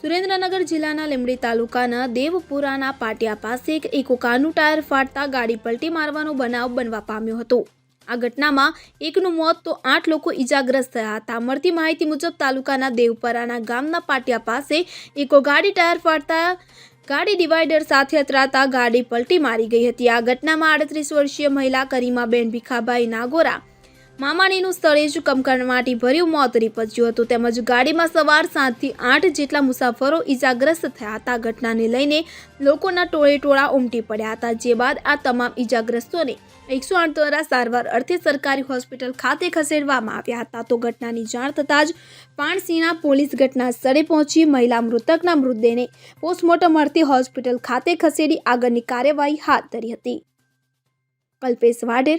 સુરેન્દ્રનગર જિલ્લાના લીંબડી તાલુકાના દેવપુરાના પાટિયા પાસે એક ઇકોકારનું ટાયર ફાટતા ગાડી પલટી મારવાનો બનાવ બનવા પામ્યો હતો. આ ઘટનામાં એકનું મોત તો આઠ લોકો ઈજાગ્રસ્ત થયા હતા. મળતી માહિતી મુજબ તાલુકાના દેવપરાના ગામના પાટિયા પાસે ઇકો ગાડી ટાયર ફાટતા ગાડી ડિવાઈડર સાથે અથડાતા ગાડી પલટી મારી ગઈ હતી. આ ઘટનામાં આડત્રીસ વર્ષીય મહિલા કરીમાબેન ભીખાભાઈ નાગોરા મામાણીનું સ્થળે જ કમકમાટી ભર્યું મોત નીપજ્યું હતું. તેમજ ગાડીમાં સવાર સાતથી આઠ જેટલા મુસાફરો ઈજાગ્રસ્ત થયા હતા. ઘટનાને લઈને લોકોના ટોળે ટોળા ઉમટી પડ્યા હતા. જે બાદ આ તમામ ઈજાગ્રસ્તોને એકસો આઠ દ્વારા સારવાર અર્થે સરકારી હોસ્પિટલ ખાતે ખસેડવામાં આવ્યા હતા. તો ઘટનાની જાણ થતાં જ પાણસીના પોલીસ ઘટના સ્થળે પહોંચી મહિલા મૃતકના મૃતદેહને પોસ્ટમોર્ટમ અર્થે હોસ્પિટલ ખાતે ખસેડી આગળની કાર્યવાહી હાથ ધરી હતી. કલ્પેશ વાડેર